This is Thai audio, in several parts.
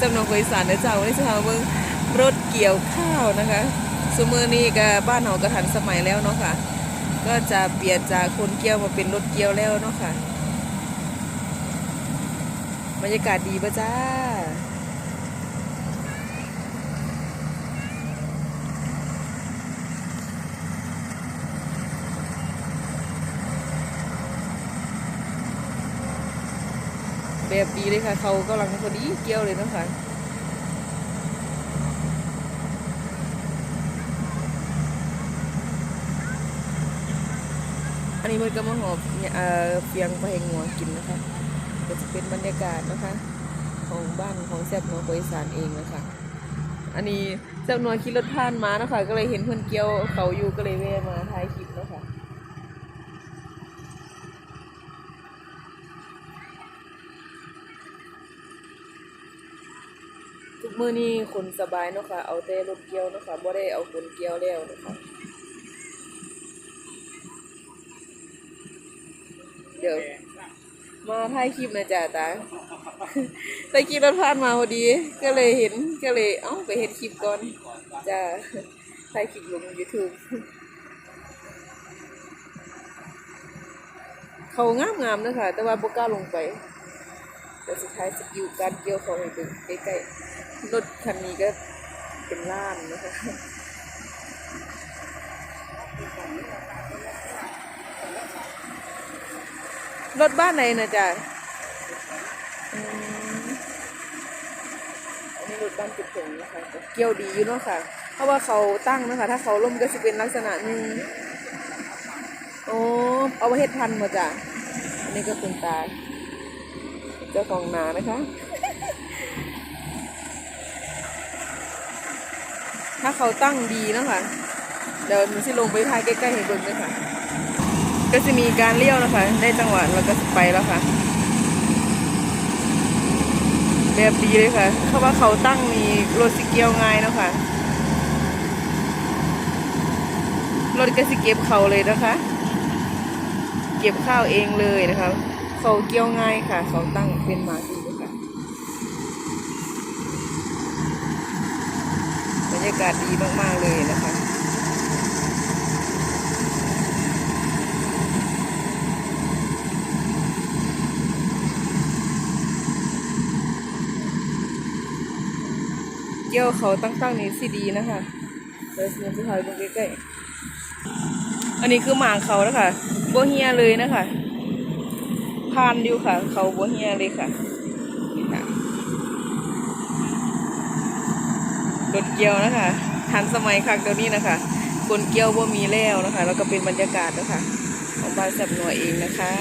สำนักบริษัทนะเจ้าวันนี้จะพาเมืองรถเกี่ยวข้าวนะคะสมือนี้ก็บ้านเรากระถันสมัยแล้วเนาะค่ะ ก็จะเปลี่ยนจากคนเกี่ยวมาเป็นรถเกี่ยวแล้วเนาะค่ะบรรยากาศดีปะจ้า แบบดีเลยค่ะ เขากำลังพอดีเกี่ยวเลยนะคะอันนี้มันก็มาหอบเนี่ยเออเฟียงไปให้งัวกินนะคะก็จะเป็นบรรยากาศนะคะ ของบ้านของแซบนัวโกอีสานเองนะคะ อันนี้แซบนัวขี่รถผ่านมานะคะ ก็เลยเห็นเพื่อนเกี่ยวเขาอยู่ก็เลยแวะมาถ่ายคลิปเนาะคะ ทุกมื้อนี้คนสบายเนาะค่ะ เอาแต่รถเกี่ยวเนาะค่ะบ่ได้เอาคนเกี่ยวแล้วเนาะค่ะเดี๋ยวมาถ่ายคลิปนะจ๊ะตาถ่ายคลิปรถผ่านมาพอดี ก็เลยเห็นก็เลยเอ้าไปเฮ็ดคลิปก่อนจ้ะถ่ายคลิปลง YouTube เขางามงามๆนะคะแต่ว่าบ่กล้าลงไป แต่สุดท้ายสกิลการเกี่ยวเขาให้เป็นใกล้ๆรถคันนี้ก็เป็นล้านนะคะรถบ้านไหนนะจ๊ะอืมอันนี้รถบ้านจุดผงนะคะก็เกี่ยวดีอยู่เนาะค่ะ เพราะว่าเขาตั้งนะคะ ถ้าเขาล่มก็จะเป็นลักษณะหนึงโอ้เอาไว้เฮ็ดพันธุ์มาจ้ะอันนี้ก็คุณตา เจ้าของนานะคะ ถ้าเขาตั้งดีนะคะเดี๋ยวมันสิลงไปทายใกล้ๆให้เบิ่งเลยค่ะ ก็จะมีการเลี้ยวนะคะได้จังหวะแล้วก็ไปแล้วค่ะแบบดีเลยค่ะ เพราะว่าเขาตั้งมีรถสิเกียวง่ายนะคะรถก็สิเก็บเขาเลยนะคะ เก็บข้าวเองเลยนะคะ เขาเกี่ยวง่ายค่ะเขาตั้งเป็นหมาดีเลยค่ะบรรยากาศดีมากๆเลยนะคะเกี่ยวเขาตั้งๆนี่สิดีนะคะเดี๋ยวสิจะถ่ายลงใกล้ๆอันนี้คือหมางเขานะคะโบเฮียเลยนะคะ พานอยู่ค่ะ เขาบัวเฮียเลยค่ะนี่ค่ะรถเกียวนะคะทันสมัยคักเดี๋ยวนี้นะคะคนเกียวบ่มีแล้วนะคะ แล้วก็เป็นบรรยากาศนะคะของบ้านแซบหนัวยเองนะคะ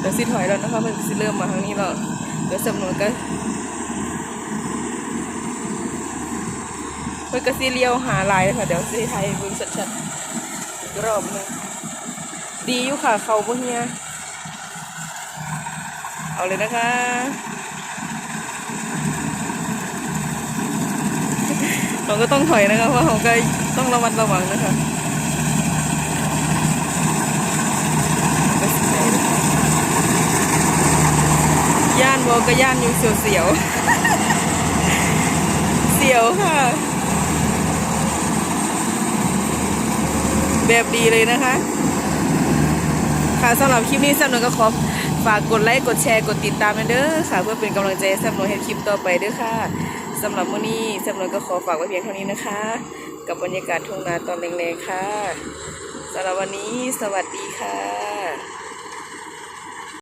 เดี๋ยวสิถอยแล้วนะคะมันสิเริ่มมาทางนี้แล้วเดี๋ยวแซบหนัวยก็เพื่อนก็สิเลี้ยวหาลายค่ะเดี๋ยวสิไทยเบิ่งชัดๆอีกรอบหนึง ดีอยู่ค่ะ เขาบ่เฮียเอาเลยนะคะเราก็ต้องถอยนะคะเพราะเราก็ต้องระมัดระวังนะคะย่านบอกก็ย่านอยู่เสียวๆเสียวค่ะ แบบดีเลยนะคะ ค่ะสำหรับคลิปนี้สำหรับก็ขอฝากกดไลค์กดแชร์กดติดตามกันเด้อค่ะ เพื่อเป็นกำลังใจสำหรับให้คลิปต่อไปเด้อค่ะสำหรับมื้อนี้สำหรับก็ขอฝากไว้เพียงเท่านี้นะคะ กับบรรยากาศทุ่งนาตอนแรงๆค่ะสำหรับวันนี้สวัสดีค่ะ